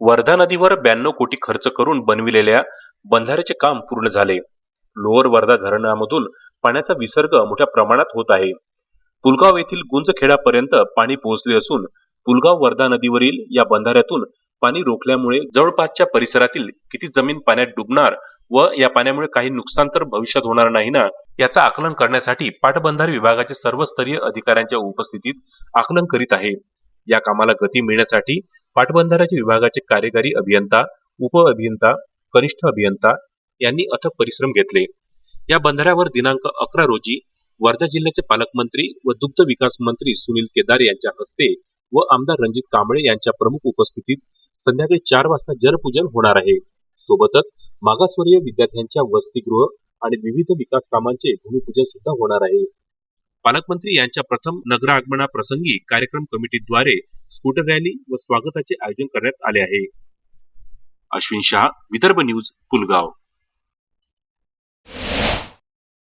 वर्धा नदीवर ब्याण्णव कोटी खर्च करून बनविलेल्या बंधाऱ्याचे काम पूर्ण झाले. लोअर वर्धा धरणामधून पाण्याचा विसर्ग मोठ्या प्रमाणात होत आहे. पुलगाव येथील गुंजखेडापर्यंत पाणी पोहोचले असून पुलगाव वर्धा नदीवरील या बंधाऱ्यातून पाणी रोखल्यामुळे जवळपासच्या परिसरातील किती जमीन पाण्यात डुबणार व या पाण्यामुळे काही नुकसान तर भविष्यात होणार नाही ना याचा आकलन करण्यासाठी पाटबंधारे विभागाचे सर्वस्तरीय अधिकाऱ्यांच्या उपस्थितीत आकलन करीत आहे. या कामाला गती मिळण्यासाठी पाटबंधाऱ्याचे विभागाचे कार्यकारी अभियंता उप अभियंता कनिष्ठ अभियंता यांनी अथक परिश्रम घेतले. या बंधाऱ्यावर दिनांक अकरा रोजी वर्धा जिल्ह्याचे पालकमंत्री व दुग्ध विकास मंत्री सुनील केदार यांच्या हस्ते व आमदार रणजित कांबळे यांच्या प्रमुख उपस्थितीत संध्याकाळी चार वाजता जलपूजन होणार आहे. सोबतच मागासवर्गीय विद्यार्थ्यांच्या वसतिगृह आणि विविध विकास कामांचे भूमिपूजन सुद्धा होणार आहे. पालकमंत्री यांच्या प्रथम नगरागमनाप्रसंगी कार्यक्रम कमिटीद्वारे स्कूटर रॅली व स्वागताचे आयोजन करण्यात आले आहे. अश्विन शहा विदर्भ न्यूज पुलगाव.